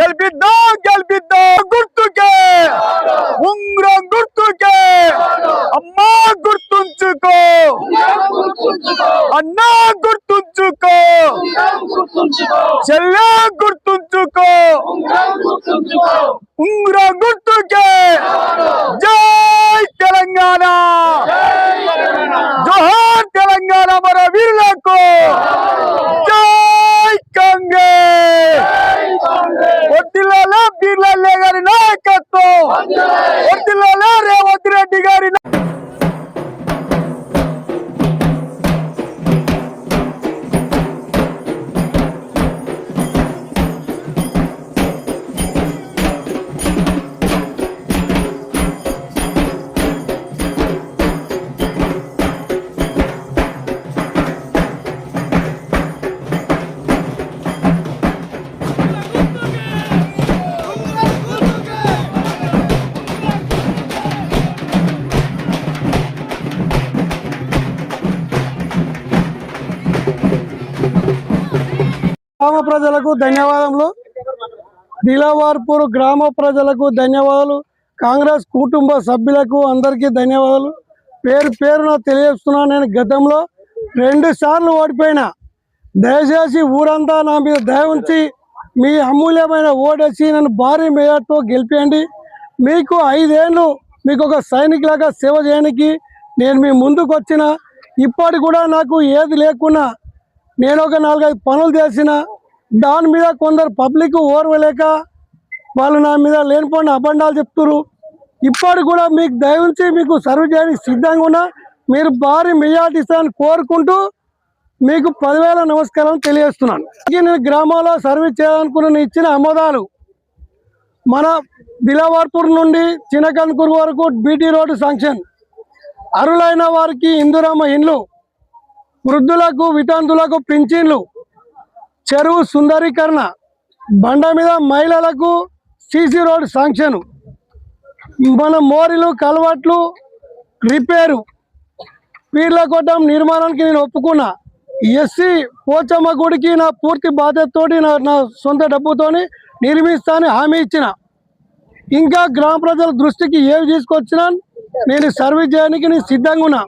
గెలిపిద్దాం గెలిపిద్దాం గుర్తుకే. ఉంగరం గుర్తుకే. అమ్మా గుర్తుంచుకో. అన్నా గుర్తుంచుకో. చెల్లె గుర్తుంచుకో. ఉంగరం గుర్తు గ్రామ ప్రజలకు ధన్యవాదములు. దిలావార్పూర్ గ్రామ ప్రజలకు ధన్యవాదాలు. కాంగ్రెస్ కుటుంబ సభ్యులకు అందరికీ ధన్యవాదాలు. పేరు పేరున తెలియజేస్తున్నాను నేను గతంలో రెండు సార్లు ఓడిపోయినా. దయచేసి ఊరంతా నా మీద దయ ఉంచి మీ అమూల్యమైన ఓటేసి నన్ను భారీ మేయర్తో గెలిపేయండి. మీకు ఐదేళ్ళు మీకు ఒక సైనికులాగా సేవ చేయడానికి నేను మీ ముందుకు వచ్చిన. ఇప్పటి కూడా నాకు ఏది లేకున్నా నేను ఒక నాలుగైదు పనులు చేసిన. దాని మీద కొందరు పబ్లిక్ ఓర్వలేక వాళ్ళు నా మీద లేనిపోయిన అబండాలు చెప్తున్నారు ఇప్పటికి కూడా మీకు దయవుంచి మీకు సర్వ్ చేయడానికి సిద్ధంగా ఉన్నా మీరు భారీ మెజార్టీ ఇస్తారని కోరుకుంటూ మీకు పదివేల నమస్కారం తెలియజేస్తున్నాను. నేను గ్రామాల్లో సర్వీస్ చేయాలనుకున్న ఇచ్చిన ఆమోదాలు మన దిలావర్పూర్ నుండి చిన్నకన్కూరు వరకు బీటీ రోడ్డు శాంక్షన్ అరులైన వారికి ఇందురామ ఇండ్లు వృద్ధులకు వితాంతులకు పింఛన్లు చెరువు సుందరీకరణ బండ మీద మహిళలకు సీసీ రోడ్ శాంక్షన్. మన మోరీలు కలవట్లు రిపేరు. పీర్లకోటం నిర్మాణానికి నేను ఒప్పుకున్నా. ఎస్సీ పోచమ్మ గుడికి నా పూర్తి బాధ్యతతోటి నా నా సొంత డబ్బుతోని నిర్మిస్తానని హామీ ఇచ్చిన. ఇంకా గ్రామ ప్రజల దృష్టికి ఏవి తీసుకొచ్చినా నేను సర్వీస్ చేయడానికి నేను సిద్ధంగా ఉన్నా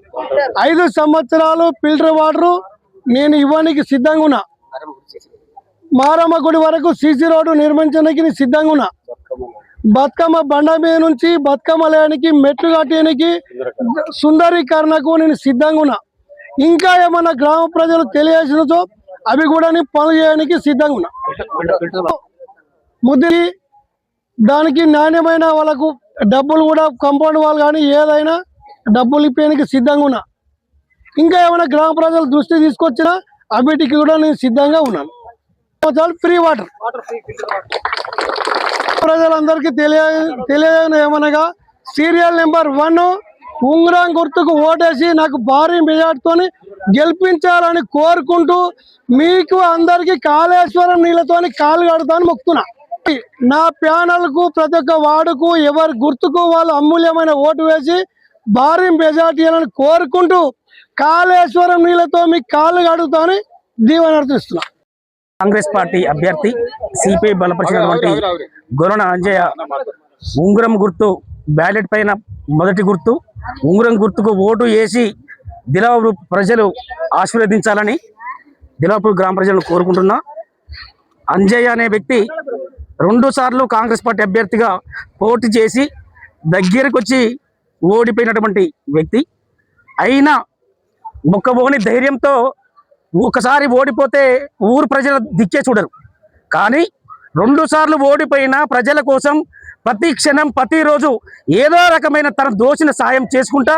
ఐదు సంవత్సరాలు ఫిల్టర్ వాటర్ నేను ఇవ్వడానికి సిద్ధంగా ఉన్నా మారమ్మ గుడి వరకు సీసీ రోడ్డు నిర్మించడానికి సిద్ధంగా ఉన్నా. బతుకమ్మ బండ మీద నుంచి బతుకమ్మ లేనికి మెట్లు కట్టడానికి సుందరీకరణకు నేను సిద్ధంగా ఉన్నా. ఇంకా ఏమన్నా గ్రామ ప్రజలు తెలియజేసినతో అవి కూడా నేను పనులు చేయడానికి సిద్ధంగా ఉన్నా. ముద్ది దానికి నాణ్యమైన వాళ్ళకు డబ్బులు కూడా కంపౌండ్ వాళ్ళు కానీ ఏదైనా డబ్బులు ఇప్పేయడానికి సిద్ధంగా ఉన్నా. ఇంకా ఏమైనా గ్రామ ప్రజలు దృష్టి తీసుకొచ్చినా అవిటికి కూడా నేను సిద్ధంగా ఉన్నాను. Free water. ప్రజలందరికీ తెలియ తెలియని ఏమనగా సీరియల్ నెంబర్ వన్ ఉంగరం గుర్తుకు ఓటేసి నాకు భారీ మెజార్టీతోని గెలిపించాలని కోరుకుంటూ మీకు అందరికీ కాళేశ్వరం నీళ్ళతోని కాలు కడతాను మొక్కుతున్నా. నా ప్యానల్కు ప్రతి ఒక్క వాడుకు ఎవరి గుర్తుకు వాళ్ళు అమూల్యమైన ఓటు వేసి భారీ మెజార్టీ అని కోరుకుంటూ కాళేశ్వరం నీళ్ళతో మీ కాళ్ళు కడుగుతామని దీవెనర్థిస్తున్నా కాంగ్రెస్ పార్టీ అభ్యర్థి సిపిఐ బలపరిచినటువంటి గొరణ అంజయ్య ఉంగరం గుర్తు బ్యాలెట్ పైన మొదటి గుర్తు ఉంగరం గుర్తుకు ఓటు వేసి దిలావూరు ప్రజలు ఆశీర్వదించాలని దిలాపూర్ గ్రామ ప్రజలను కోరుకుంటున్నా. అంజయ్య అనే వ్యక్తి రెండు సార్లు కాంగ్రెస్ పార్టీ అభ్యర్థిగా పోటీ చేసి దగ్గరకు వచ్చి ఓడిపోయినటువంటి వ్యక్తి. అయినా ముక్కబోని ధైర్యంతో ఒకసారి ఓడిపోతే ఊరు ప్రజల దిక్కే చూడరు. కానీ రెండు సార్లు ఓడిపోయిన ప్రజల కోసం ప్రతి క్షణం ప్రతిరోజు ఏదో రకమైన తన దోషిన సాయం చేసుకుంటా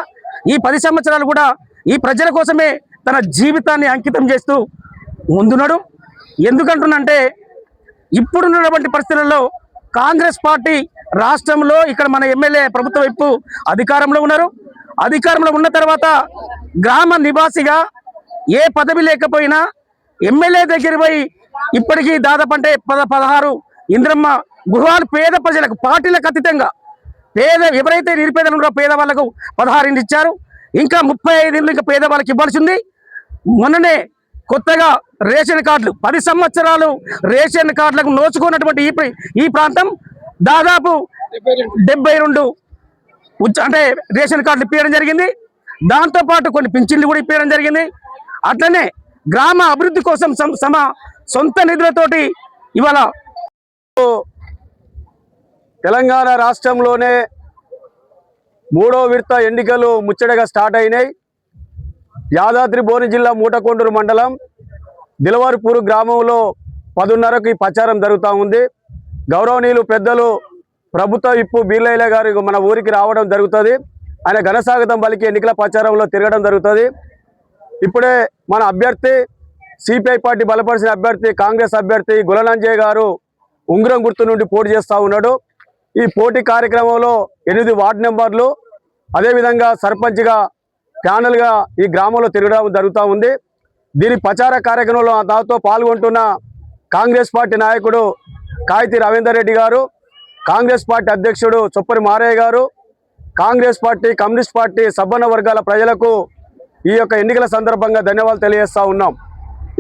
ఈ పది సంవత్సరాలు కూడా ఈ ప్రజల కోసమే తన జీవితాన్ని అంకితం చేస్తూ ముందున్నాడు. ఎందుకంటున్నంటే ఇప్పుడున్నటువంటి పరిస్థితుల్లో కాంగ్రెస్ పార్టీ రాష్ట్రంలో ఇక్కడ మన ఎమ్మెల్యే ప్రభుత్వ వైపు అధికారంలో ఉన్నారు. అధికారంలో ఉన్న తర్వాత గ్రామ నివాసిగా ఏ పదవి లేకపోయినా ఎమ్మెల్యే దగ్గర పోయి ఇప్పటికీ దాదాపు అంటే పద పదహారు ఇంద్రమ్మ గృహాలు పేద ప్రజలకు పార్టీలకు అతీతంగా పేద ఎవరైతే నిరుపేదలు ఉన్నారో పేదవాళ్ళకు పదహారు ఇండ్లు ఇచ్చారు. ఇంకా ముప్పై ఐదు ఇండ్లు ఇంకా పేదవాళ్ళకి ఇవ్వాల్సి ఉంది. మొన్ననే కొత్తగా రేషన్ కార్డులు పది సంవత్సరాలు రేషన్ కార్డులకు నోచుకున్నటువంటి ఈ ఈ ప్రాంతం దాదాపు డెబ్బై రెండు అంటే రేషన్ కార్డులు ఇప్పించడం జరిగింది. దాంతోపాటు కొన్ని పింఛన్లు కూడా ఇప్పించడం జరిగింది. అట్లనే గ్రామ అభివృద్ధి కోసం సమ- సమ సొంత నిధులతోటి ఇవాళ తెలంగాణ రాష్ట్రంలోనే మూడో విడత ఎన్నికలు ముచ్చటగా స్టార్ట్ అయినాయి. యాదాద్రి బోని జిల్లా మూటకొండూరు మండలం దిలవారిపూరు గ్రామంలో పదున్నరకు ఈ ప్రచారం జరుగుతూ ఉంది. గౌరవనీయులు పెద్దలు ప్రభుత్వ ఇప్పు బీర్లయ్య గారు మన ఊరికి రావడం జరుగుతుంది. ఆయన ఘనస్వాగతం పలికి ఎన్నికల ప్రచారంలో తిరగడం జరుగుతుంది. ఇప్పుడే మన అభ్యర్థి సిపిఐ పార్టీ బలపరిచిన అభ్యర్థి కాంగ్రెస్ అభ్యర్థి గులనంజయ్ గారు ఉంగరం గుర్తు నుండి పోటీ చేస్తూ ఉన్నాడు. ఈ పోటీ కార్యక్రమంలో ఎనిమిది వార్డు నెంబర్లు అదేవిధంగా సర్పంచ్గా ప్యానల్గా ఈ గ్రామంలో తిరగడం జరుగుతూ ఉంది. దీని ప్రచార కార్యక్రమంలో దాంతో పాల్గొంటున్న కాంగ్రెస్ పార్టీ నాయకుడు కాయితి రవీందర్ రెడ్డి గారు కాంగ్రెస్ పార్టీ అధ్యక్షుడు చొప్పరి మారయ్య గారు కాంగ్రెస్ పార్టీ కమ్యూనిస్ట్ పార్టీ సబ్బన్న వర్గాల ప్రజలకు ఈ యొక్క ఎన్నికల సందర్భంగా ధన్యవాదాలు తెలియజేస్తూ ఉన్నాం.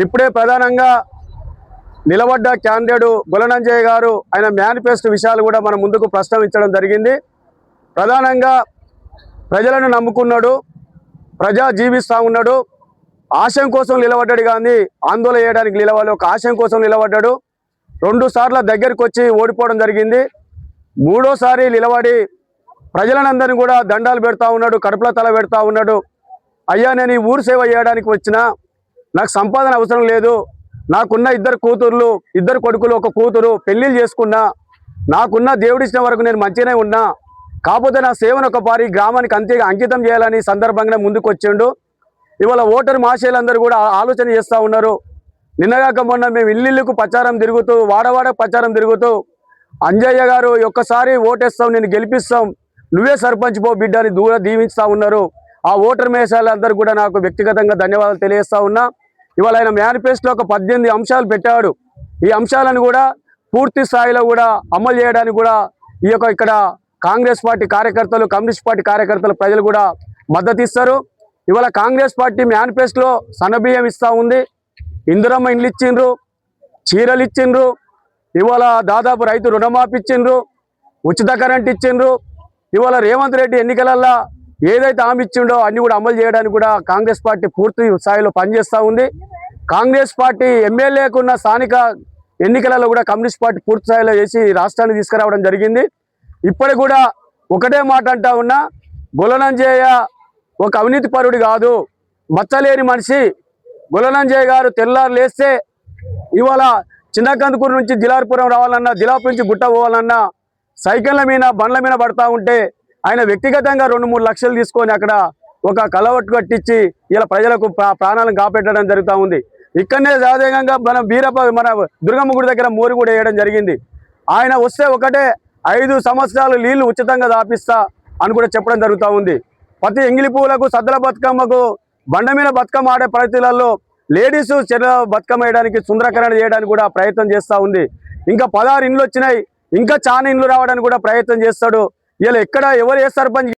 ఇప్పుడే ప్రధానంగా నిలబడ్డ క్యాండిడేటు గులనంజయ్య గారు ఆయన మేనిఫెస్టో విషయాలు కూడా మన ముందుకు ప్రస్తావించడం జరిగింది. ప్రధానంగా ప్రజలను నమ్ముకున్నాడు ప్రజా జీవిస్తూ ఉన్నాడు. ఆశయం కోసం నిలబడ్డాడు కానీ ఆందోళన చేయడానికి నిలవాలి ఒక ఆశయం కోసం నిలబడ్డాడు. రెండు సార్ల దగ్గరికి వచ్చి ఓడిపోవడం జరిగింది. మూడోసారి నిలబడి ప్రజలనందరినీ కూడా దండాలు పెడతా ఉన్నాడు కడుపుల తల పెడతా ఉన్నాడు. అయ్యా నేను ఈ ఊరు సేవ చేయడానికి వచ్చిన నాకు సంపాదన అవసరం లేదు. నాకున్న ఇద్దరు కూతుర్లు ఇద్దరు కొడుకులు ఒక కూతురు పెళ్ళిళ్ళు చేసుకున్నా నాకున్న దేవుడిచ్చిన వరకు నేను మంచిగానే ఉన్నా. కాకపోతే నా సేవను ఒక పారి గ్రామానికి అంతే అంకితం చేయాలని సందర్భంగా ముందుకు వచ్చిండు ఇవాళ ఓటరు మాషేలందరూ కూడా ఆలోచన చేస్తూ ఉన్నారు. నిన్నగాక మొన్న మేము ఇల్లుకు ప్రచారం తిరుగుతూ వాడవాడ ప్రచారం తిరుగుతూ అంజయ్య గారు ఒక్కసారి ఓటేస్తాం నేను గెలిపిస్తాం. నువ్వే సర్పంచ్ పో బిడ్డ అని దూర దీవించుతా ఉన్నారు. ఆ ఓటర్ మేషాలందరూ కూడా నాకు వ్యక్తిగతంగా ధన్యవాదాలు తెలియజేస్తా ఉన్నా. ఇవాళ ఆయన మేనిఫెస్టో ఒక పద్దెనిమిది అంశాలు పెట్టాడు. ఈ అంశాలను కూడా పూర్తి స్థాయిలో కూడా అమలు చేయడానికి కూడా ఈ యొక్క ఇక్కడ కాంగ్రెస్ పార్టీ కార్యకర్తలు కమ్యూనిస్ట్ పార్టీ కార్యకర్తలు ప్రజలు కూడా మద్దతు ఇస్తారు ఇవాళ కాంగ్రెస్ పార్టీ మేనిఫెస్టోలో సన్నబియ్యం ఇస్తూ ఉంది. ఇందిరమ్మ ఇండ్లు ఇచ్చిండ్రు చీరలు ఇచ్చిండ్రు ఇవాళ దాదాపు రైతు రుణమాఫీ ఇచ్చిండ్రు ఉచిత కరెంట్ ఇచ్చిండ్రు. ఇవాళ రేవంత్ రెడ్డి ఎన్నికలల్లో ఏదైతే హామీ ఇచ్చిండో అన్ని కూడా అమలు చేయడానికి కూడా కాంగ్రెస్ పార్టీ పూర్తి స్థాయిలో పనిచేస్తూ ఉంది. కాంగ్రెస్ పార్టీ ఎమ్మెల్యేకున్న స్థానిక ఎన్నికలలో కూడా కమ్యూనిస్ట్ పార్టీ పూర్తి స్థాయిలో చేసి రాష్ట్రాన్ని తీసుకురావడం జరిగింది. ఇప్పటికి కూడా ఒకటే మాట అంటా ఉన్నా గులనంజయ్య ఒక అవినీతి పరుడు కాదు. మచ్చలేని మనిషి గులనంజయ్య గారు తెల్లారు లేస్తే ఇవాళ చిన్నకందుకూరు నుంచి దిలార్పురం రావాలన్నా దిలాపురం నుంచి గుట్ట పోవాలన్నా సైకిళ్ళ మీద బండ్ల మీద పడతా ఉంటే ఆయన వ్యక్తిగతంగా రెండు మూడు లక్షలు తీసుకొని అక్కడ ఒక కలవట్టు కట్టించి ఇలా ప్రజలకు ప్రాణాలను కాపాడడం జరుగుతూ ఉంది. ఇక్కడనే సాధారణంగా మన వీరప్ప మన దుర్గమ్మ గుడి దగ్గర మోరు కూడా వేయడం జరిగింది. ఆయన వస్తే ఒకటే ఐదు సంవత్సరాలు నీళ్ళు ఉచితంగా దాపిస్తా అని కూడా చెప్పడం జరుగుతూ ఉంది. ప్రతి ఎంగిలి పువ్వులకు సద్దల బతుకమ్మకు బండ మీద బతుకమ్మ ఆడే పరిస్థితులలో లేడీస్ చెర బతుకమ్మ వేయడానికి సుందరకరణ చేయడానికి కూడా ప్రయత్నం చేస్తూ ఉంది. ఇంకా పదహారు ఇండ్లు వచ్చినాయి. ఇంకా చాలా ఇండ్లు రావడానికి కూడా ప్రయత్నం చేస్తాడు. ఇలా ఎక్కడ ఎవరు ఏ సర్పంచ్